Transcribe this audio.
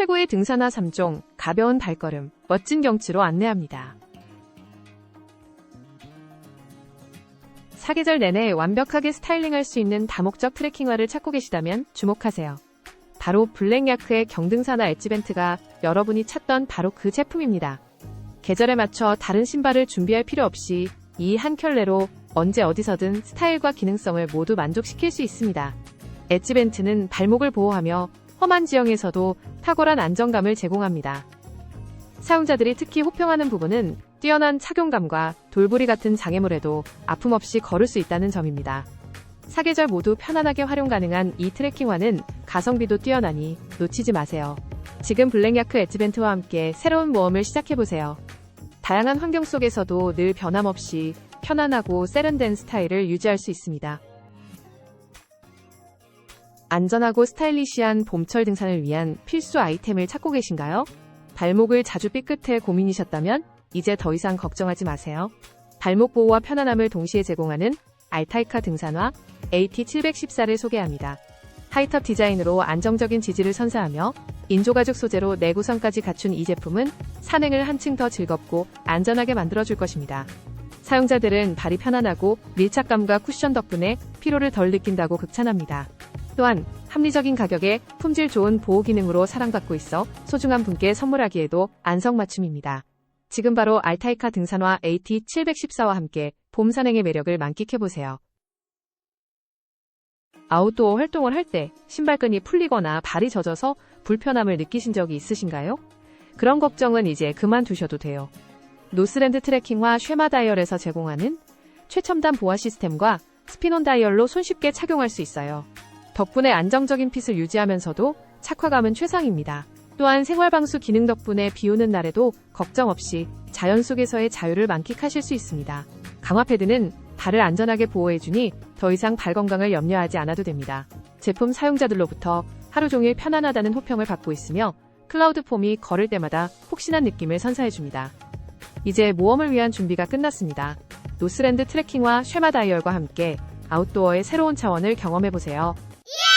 최고의 등산화 3종, 가벼운 발걸음, 멋진 경치로 안내합니다. 사계절 내내 완벽하게 스타일링할 수 있는 다목적 트레킹화를 찾고 계시다면 주목하세요. 바로 블랙야크의 경등산화 엣지벤트가 여러분이 찾던 바로 그 제품입니다. 계절에 맞춰 다른 신발을 준비할 필요 없이 이 한 켤레로 언제 어디서든 스타일과 기능성을 모두 만족시킬 수 있습니다. 엣지벤트는 발목을 보호하며 험한 지형에서도 탁월한 안정감을 제공합니다. 사용자들이 특히 호평하는 부분은 뛰어난 착용감과 돌부리 같은 장애물에도 아픔 없이 걸을 수 있다는 점입니다. 사계절 모두 편안하게 활용 가능한 이 트레킹화는 가성비도 뛰어나니 놓치지 마세요. 지금 블랙야크 엣지벤트와 함께 새로운 모험을 시작해보세요. 다양한 환경 속에서도 늘 변함없이 편안하고 세련된 스타일을 유지할 수 있습니다. 안전하고 스타일리시한 봄철 등산을 위한 필수 아이템을 찾고 계신가요? 발목을 자주 삐끗해 고민이셨다면 이제 더 이상 걱정하지 마세요. 발목 보호와 편안함을 동시에 제공하는 알타이카 등산화 AT714를 소개합니다. 하이탑 디자인으로 안정적인 지지를 선사하며 인조가죽 소재로 내구성까지 갖춘 이 제품은 산행을 한층 더 즐겁고 안전하게 만들어줄 것입니다. 사용자들은 발이 편안하고 밀착감과 쿠션 덕분에 피로를 덜 느낀다고 극찬합니다. 또한 합리적인 가격에 품질 좋은 보호 기능으로 사랑받고 있어 소중한 분께 선물하기에도 안성맞춤입니다. 지금 바로 알타이카 등산화 AT714와 함께 봄 산행의 매력을 만끽해보세요. 아웃도어 활동을 할 때 신발끈이 풀리거나 발이 젖어서 불편함을 느끼신 적이 있으신가요? 그런 걱정은 이제 그만두셔도 돼요. 노스랜드 트레킹화 쉐마 다이얼에서 제공하는 최첨단 보아 시스템과 스피논 다이얼로 손쉽게 착용할 수 있어요. 덕분에 안정적인 핏을 유지하면서도 착화감은 최상입니다. 또한 생활방수 기능 덕분에 비 오는 날에도 걱정 없이 자연 속에서의 자유를 만끽하실 수 있습니다. 강화 패드는 발을 안전하게 보호해주니 더 이상 발 건강을 염려하지 않아도 됩니다. 제품 사용자들로부터 하루 종일 편안하다는 호평을 받고 있으며 클라우드 폼이 걸을 때마다 폭신한 느낌을 선사해줍니다. 이제 모험을 위한 준비가 끝났습니다. 노스랜드 트레킹화 쉐마 다이얼과 함께 아웃도어의 새로운 차원을 경험해보세요. 예!